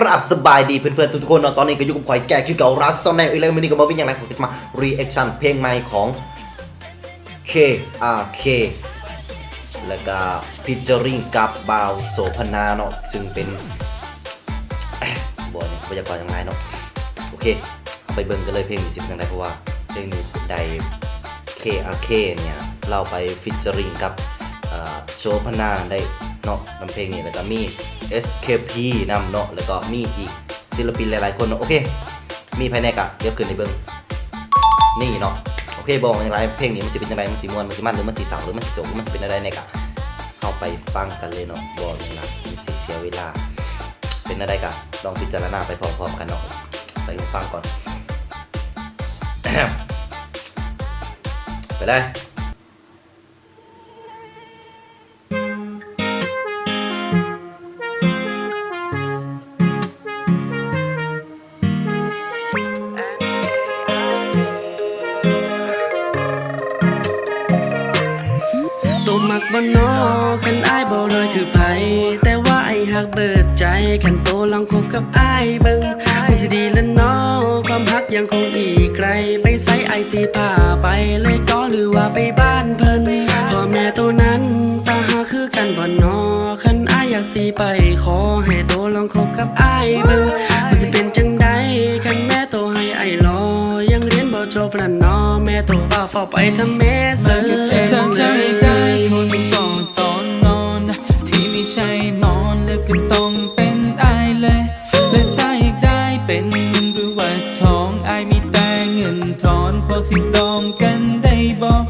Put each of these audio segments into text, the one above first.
ครับสบายดีเพื่อนๆทุกๆคนเนาะตอนนี้ก็อยู่กับข่อยแก่คือเก่ารัสซอนแนลอีกแล้ววันนี้ก็มาวิ่งอย่างไรผมจะมา reaction เพลงใหม่ของ KRK แล้วก็ featuring กับบาวโสพนาเนาะซึ่งเป็นบอยเนี่ยพยากรณ์ยังไงเนาะโอเคเอาไปเบิ่งกันเลยเพลงนี้สิเป็นยังไงเพราะว่าเพลงนี้ได้ KRK เนี่ยเราไป featuring กับโสพนาได้ เนาะนำเพลงนี้แล้วก็มี SKP นำเนาะแล้วก็มีอีกศิลปินหลายๆคนเนาะโอเค มีภายในกะเดี๋ยวขึ้นในเบิ่งนี่เนาะโอเคบอกอย่างไรเพลงนี้มันจะเป็นยังไงมันจะมวนมันจะมันหรือมันจะเสาหรือมันจะโศกหรือมันจะเป็นอะไรในกะเข้าไปฟังกันเลยเนาะบอกอย่างไรมีสิเสียเวลา เป็นอะไรกะลองพิจารณาไปพร้อมๆกันเนาะใส่หูฟังก่อนไปได้ บ่นอคันอ้ายบ่เลยคือไผแต่ว่าไอ้หักเบิดใจคันโตลองคบกับอ้ายเบิ่งคงสิดีละเนอความฮักยังคงอีกไกล ไปไสไอายสิพาไปเลยก็หรือว่าไปบ้านเพิ่นพ่อแม่ตัวนั้นตาหาคือกันบ่นอคันอ้ายอยากสิไปขอให้โตลองคบกับอ้ายเบิ่งมันสิเป็นจังใดคันแม่โตให้ไอ้รอยังเรียนบ่จบละเนอแม่โตว่าฝากไปทำแม่เสอเธอจะให้ ว่าทองอายมีแต่เงินทอนพอสิดองกันได้บอก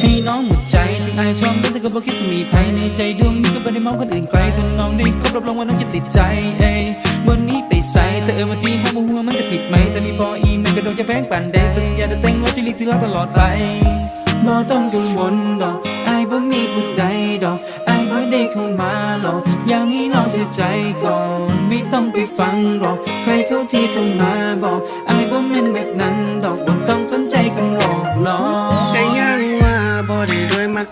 ให้น้องหมดใจถึงอายชอบแต่ก็บอกคิดจะมีภายในใจดวงนี้ก็ไม่ได้มองคนอื่นไกลถ้าน้องได้คบรับรองว่าน้องจะติดใจเอ้ยวันนี้ไปใส่แต่เออมาตีห้าหัวมันจะผิดไหมแต่มีพออีแม่ก็โดนจะแพงปั่นแดงสัญญาจะแต่งแล้วจะลีกที่รักตลอดไปบ่ต้องกังวลดอกอายบ่มีผู้ใดดอกอายบ่ได้เข้ามาหรอกอยากให้น้องเชื่อใจก่อน ไม่ต้องไปฟังหรอก ใครเขาที่เข้ามา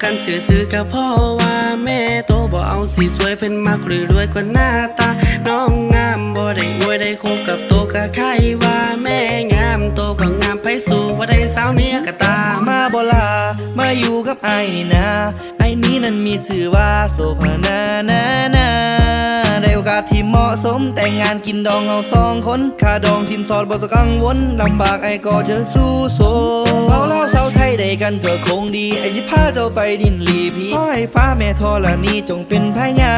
กันเสียซื้อกับพ่อว่าแม่โตบ่เอาสีสวยเพิ่นมักหรือรวยกว่าหน้าตา น้องงามบ่ได้รวยได้คบกับโตกะใครว่าแม่งามโตก็งามไปสู่ว่าได้สาวเนี้ยกะตามาบลา มาอยู่กับไอ้นี่นะ ไอ้นี้นั่นมีชื่อว่าโสภานานานา ที่เหมาะสม แต่งงานกินดองเอาสองคนค่าดองสินสอดบ่ต้องกังวลลำบากไอ้ก็เจอสู้โซเอาเล่าสาวไทยได้กันก็คงดี ไอ้สิพาเจ้าไปดินลีพีขอให้ฟ้าแม่ธรณีจงเป็นพยา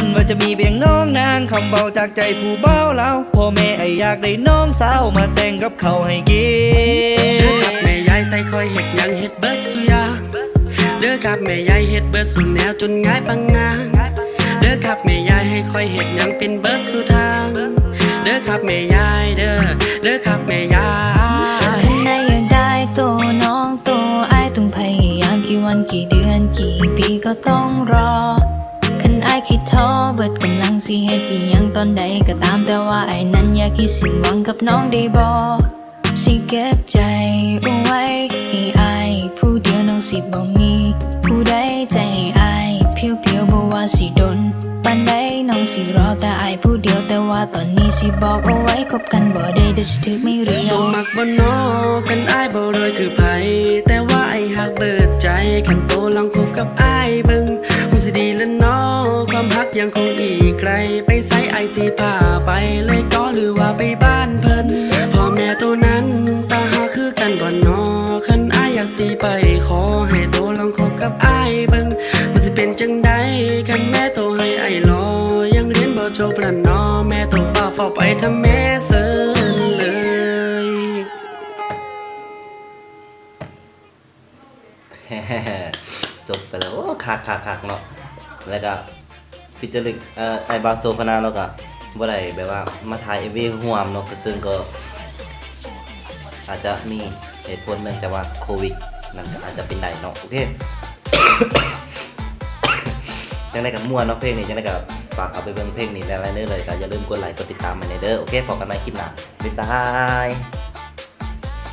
นว่าจะมีเพียงน้องนางคำเบาจากใจผู้เบ้าเล่าพ่อแม่ไอ้อยากได้น้องสาวมาแต่งกับเขาให้กินเด้อครับแม่ยายใส่คอยเฮ็ดยังเฮ็ดเบิดสุยาเด้อครับแม่ยายเฮ็ดเบิดสุแนวจนง่ายปังงา อครับแม่ยายให้คอยเฮ็ดยังเป็นเบิร์ดสุทางเด้อครับแม่ยายเด้อเด้อครับแม่ยายคันใดอยากได้ตัวน้องตัวไอ้ต้องพยายามกี่วันกี่เดือนกี่ปีก็ต้องรอคันไอ้คิดท้อเบิดกำลังสิเฮ็ดอีหยังตอนใดก็ตามแต่ว่าไอ้นั้นอยากคิดสิ้นหวังกับน้องได้บ่สิเก็บใจเอาไว้ให้อายผู้เดียวน้องสิบ่มีผู้ใดใจ สิรอแต่ไอผู้เดียวแต่ว่าตอนนี้สิบอกเอาไว้คบกันบ่ได้เดี๋ยวสิถึกไม่เรียตัวมักบ่นอคันไอบ่รวยคือไผแต่ว่าไอหักเบิดใจคันโตลองคบกับไอเบิ่งคงสิดีละเนอความฮักยังคงอีกไกล ไปไสไอสิพาไปเลยก็หรือว่าไปบ้านเพิ่นพ่อแม่ตัวนั้นตาหาคือกันบ่นอคันไออยากสิไปขอให้โต เรียนบ่จบละเนอแม่โตว่าฝากไปทำแม่เสินเลยจบไปแล้วโอ้คักคักคักเนาะแล้วก็ฟิจอริงเอ่อไอบาโซพนาเราก็บ่ได้แบบว่ามาถ่ายเอวีห่วมเนาะซึ่งก็ อาจจะมีเหตุผลเนื่องจากว่าโควิดนั่นก็อาจจะเป็นได้เนาะโอเคยังไงกับม่วนเนาะเพลงนี้ยังไงกับ ฝากเอาไปเบิ่งเพลงนี้ได้ไรเด้อเลยก็อย่าลืมกดไลค์กดติดตามมาในเด้อโอเคพบกันใหม่คลิปหน้าบ๊ายบาย